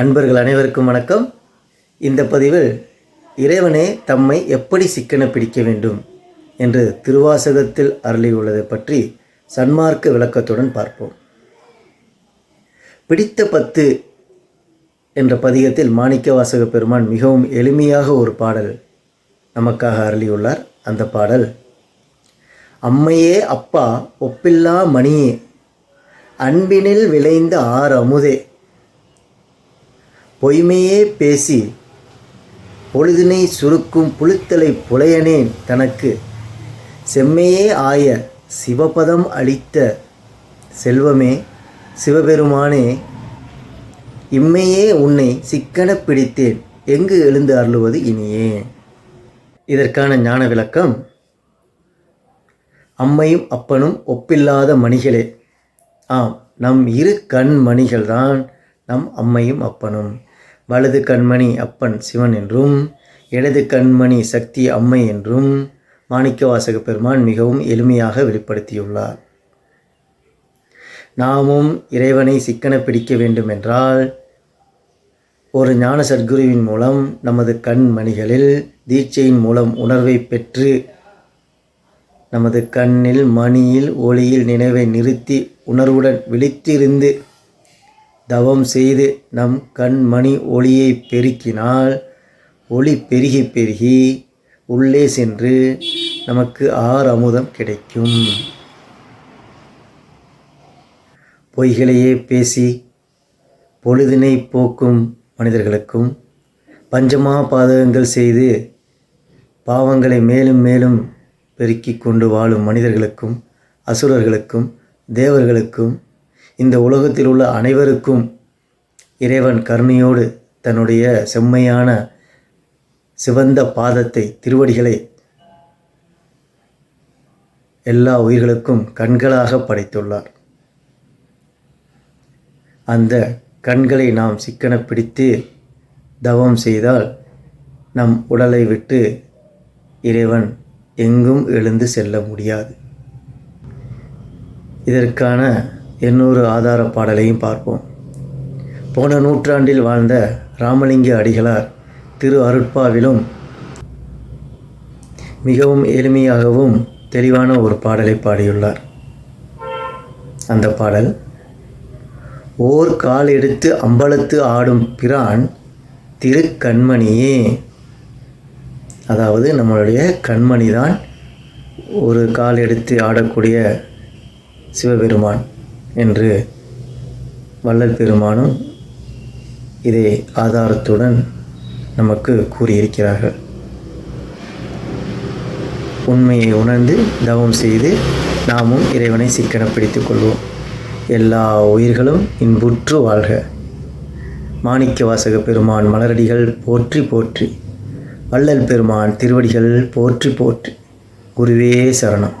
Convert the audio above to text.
அன்பர்கள் அனைவருக்கும் வணக்கம். இந்த பதிவில் இறைவனே தம்மை எப்படி சிக்கன பிடிக்க வேண்டும் என்று திருவாசகத்தில் அருளியுள்ளதை பற்றி சன்மார்க்க விளக்கத்துடன் பார்ப்போம். பிடித்த பத்து என்ற பதிகத்தில் மாணிக்கவாசக பெருமான் மிகவும் எளிமையாக ஒரு பாடல் நமக்காக அருளியுள்ளார். அந்த பாடல் அம்மையே அப்பா ஒப்பில்லா மணியே அன்பினில் விளைந்த ஆறு அமுதே பொய்மையே பேசி பொழுதினை சுருக்கும் புழுத்தலை புலையனேன் தனக்கு. செம்மையே ஆய சிவபதம் அளித்த செல்வமே சிவபெருமானே இம்மையே உன்னை சிக்கன பிடித்தேன். எங்கு எழுந்து அருளுவது இனியே? இதற்கான ஞான விளக்கம் அம்மையும் அப்பனும் ஒப்பில்லாத மணிகளே. ஆம் நம் இரு கண் மணிகள்தான் நம் அம்மையும் அப்பனும். வலது கண்மணி அப்பன் சிவன் என்றும் இடது கண்மணி சக்தி அம்மை என்றும் மாணிக்கவாசக பெருமான் மிகவும் எளிமையாக வெளிப்படுத்தியுள்ளார். நாமும் இறைவனை சிக்கன பிடிக்க வேண்டும் என்றால் ஒரு ஞான சத்குருவின் மூலம் நமது கண் மணிகளில் தீட்சையின் மூலம் உணர்வை பெற்று நமது கண்ணில் மணியில் ஒளியில் நினைவை நிறுத்தி உணர்வுடன் விழித்திருந்து தவம் செய்து நம் கண் மணி ஒளியை பெருக்கினால் ஒளி பெருகி பெருகி உள்ளே சென்று நமக்கு ஆறு அமுதம் கிடைக்கும். பொய்களையே பேசி பொழுதினை போக்கும் மனிதர்களுக்கும் பஞ்சமா பாதகங்கள் செய்து பாவங்களை மேலும் மேலும் பெருக்கி கொண்டு வாழும் மனிதர்களுக்கும் அசுரர்களுக்கும் தேவர்களுக்கும் இந்த உலகத்தில் உள்ள அனைவருக்கும் இறைவன் கருணையோடு தன்னுடைய செம்மையான சிவந்த பாதத்தை திருவடிகளை எல்லா உயிர்களுக்கும் கண்களாக படைத்துள்ளார். அந்த கண்களை நாம் சிக்கன பிடித்து தவம் செய்தால் நம் உடலை விட்டு இறைவன் எங்கும் எழுந்து செல்ல முடியாது. இதற்கான இன்னொரு ஆதார பாடலையும் பார்ப்போம். போன நூற்றாண்டில் வாழ்ந்த ராமலிங்க அடிகளார் திரு அருட்பாவிலும் மிகவும் எளிமையாகவும் தெளிவான ஒரு பாடலை பாடியுள்ளார். அந்த பாடல் ஓர் கால் எடுத்து அம்பலத்து ஆடும் பிரான் திரு கண்மணியே அதாவது நம்மளுடைய கண்மணி தான் ஒரு கால் எடுத்து ஆடக்கூடிய சிவபெருமான். என்று வள்ளல் பெருமானும் இதை ஆதாரத்துடன் நமக்கு கூறியிருக்கிறார்கள். உண்மையை உணர்ந்து தவம் செய்து நாமும் இறைவனை சிக்கன பிடித்துக் கொள்வோம். எல்லா உயிர்களும் இன்புற்று வாழ்க. மாணிக்க வாசக பெருமான் மலரடிகள் போற்றி போற்றி. வள்ளல் பெருமான் திருவடிகள் போற்றி போற்றி. குருவே சரணம்.